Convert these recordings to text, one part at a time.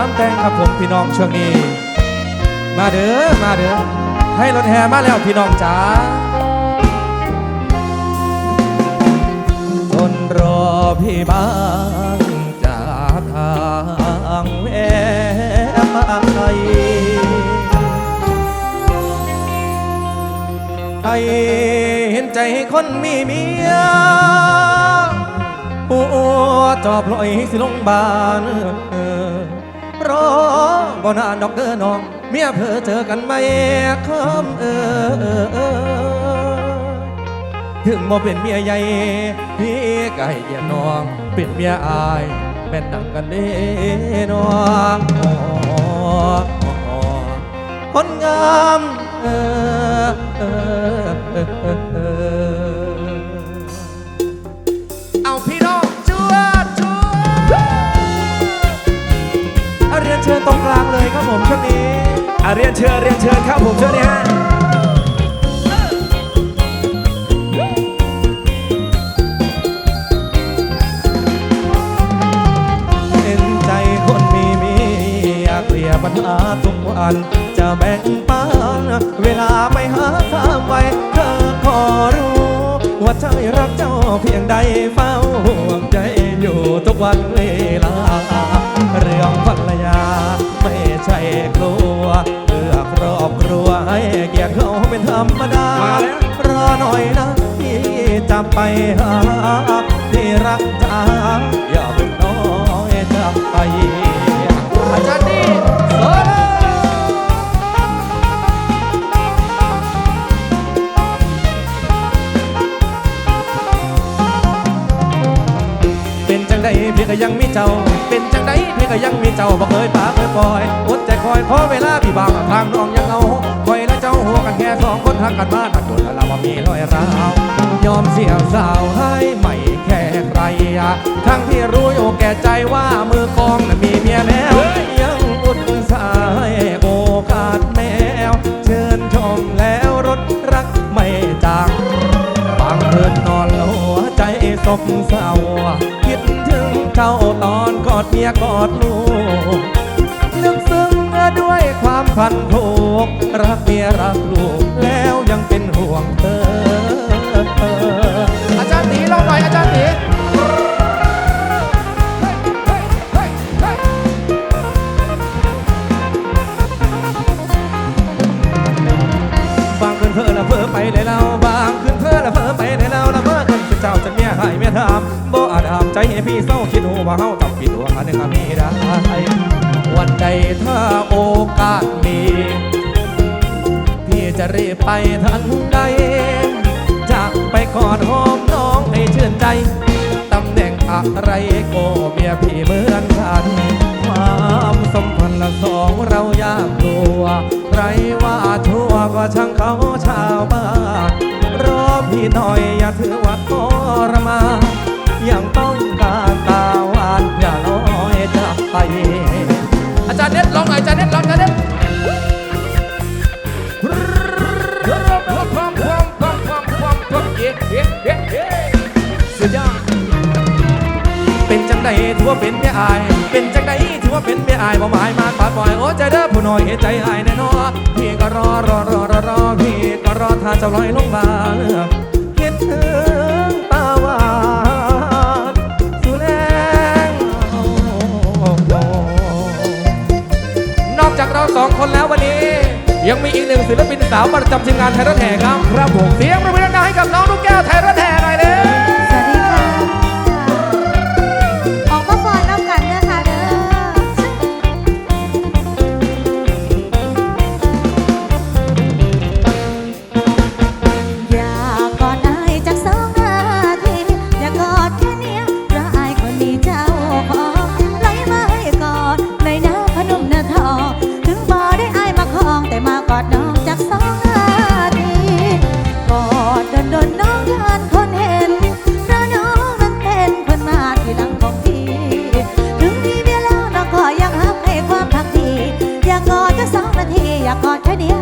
ลำแตงครับผมพี่น้องช่วงนี้ มาเด้อมาเด้อให้รถแห่มาแล้วพี่น้องจ๋าทนรอพี่บ้างจากทางแวไปให้เห็นใจคนมีเมียหัวจอบลอยสิลงบานเออ รอบ่นานดอกเด้อน้อง เมียเพอเจอกันไหมคำเออเออถึงบ่เป็นเมียใหญ่พี่ไก่เกียรน้อง เป็นเมียอายแม่นดังกันเด้น้องอ๋ออ๋อคนงามเออ ครับผมช่วงนี้อะเรียนเชิญเรียนเชิญครับผมเชิญนี่ฮะเห็นใจคนมีมีอยากเคลียร์ปัญหาทุกวันจะแบ่งปันเวลาไปหาทางไว้เธอขอรู้ว่าใจรักเจ้าเพียงใดเฝ้าห่วงใจอยู่ทุกวันเวลาเรื่องภรรยา กลัวเพื่อครอบครัวให้เกียรติเขาเป็นธรรมดามาแล้วรอหน่อยนะพี่จะไปหาที่รักษา ดใจคอเวลาพี่บางทางน้องยังเอาคอยและเจ้าหัวกันแค่สองคนหักกันมาตัดโดนแล้วว่ามีรอยร้าวยอมเสียสาวให้ไม่แค่ใครทั้งที่รู้อยู่แก่ใจว่ามือกองน่ะมีเมียแล้วยังอุตส่าห์ให้โอกาสแมว เชิญชมแล้วรถรักไม่จางบางคืนนอนหัวใจสบเศร้าคิดถึงเจ้าตอนกอดเมียกอดลูกันผูกรักเมียรักลูกแล้วยังเป็นห่วงเธอ อาจารย์ตีลองหน่อยอาจารย์ตีบางคืนเพ้อละเพ้อไปเลยเราบางคืนเพ้อละเพ้อไปเลยเราละเพ้อกันคือเจ้าจะเมียหายเมียทำบ่อาจห้ามใจให้พี่เศร้าคิดหูว่าเฮาต้องผิดหวังอันหนึ่งอันนี้ได้ ไปทันใดจะไปกอดหอมน้องให้ชื่นใจ ตำแหน่งอะไรก็เมียพี่เหมือนกันความสัมพันธ์ละสองเรายากตัวไรว่าชั่วก็ช่างเขาชาวบ้านรอพี่หน่อยอย่าถือ เป็นจังใดถือว่าเป็นเมียอายบ่หมายมาปาดปล่อยโอ้ใจเด้อผู้น้อยเห็นใจอายแน่นอนพี่ก็รอรอรอรอรอพี่ก็รอถ้าเจ้าลอยลงมาคิดถึงตาหวานสุแลงนอกจากเราสองคนแล้ววันนี้ ยังมีอีกหนึ่งศิลปินสาวประจำทีมงานไทยรัฐแห่ครับครับผมเสียงประมือดังให้กับน้องลูกแก้วไทยรัฐแห่ Hot Idea.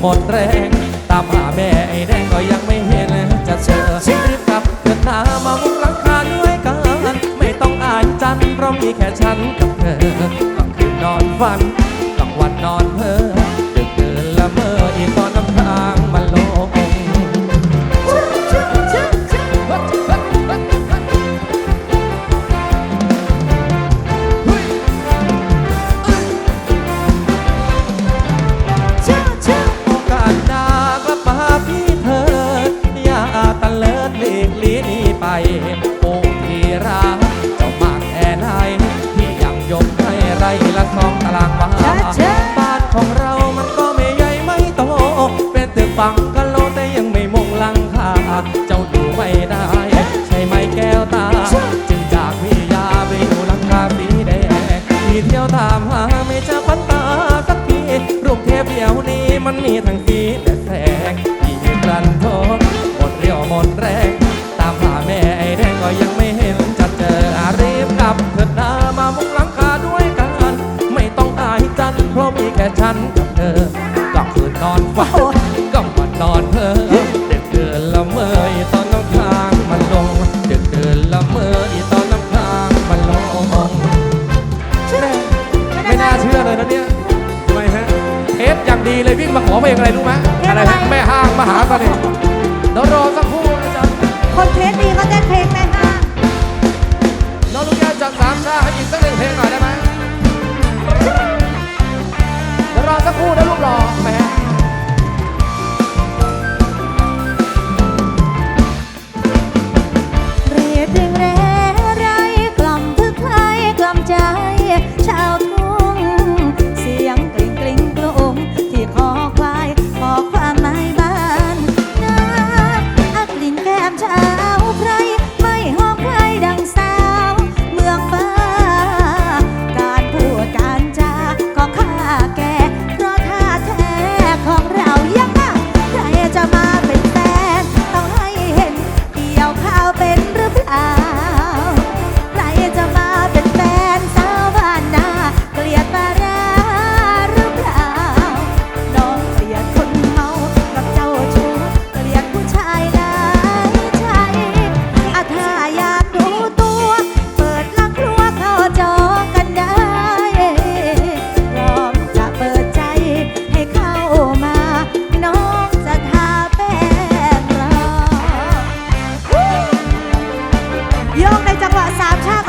หมดแรง ตามหาแม่ไอ้แดงก็ยังไม่เห็นจะเจอรีบกลับเกิดหนามามุกหลังคาด้วยกัน ไม่ต้องอายจันเพราะมีแค่ฉันกับเธอกลางคืนนอนฝันกลางวันนอนเพ้อดึกเดินละเมออีกตอน ฉันกับเธอกลับคืนนอนฝันกลับมานอนเพ้อเด็กเดินละเมอตอนน้ำค้างมันลงเด็กเดินละเมอตอนน้ำค้างมันลงไม่น่าเชื่อเลยนะเนี่ยทำไมฮะเอฟอย่างดีเลยวิ่งมาขอเพลงอะไรรู้ไหมอะไรฮะแม่ห้างมหาเสน่ห์ จังสามชาติ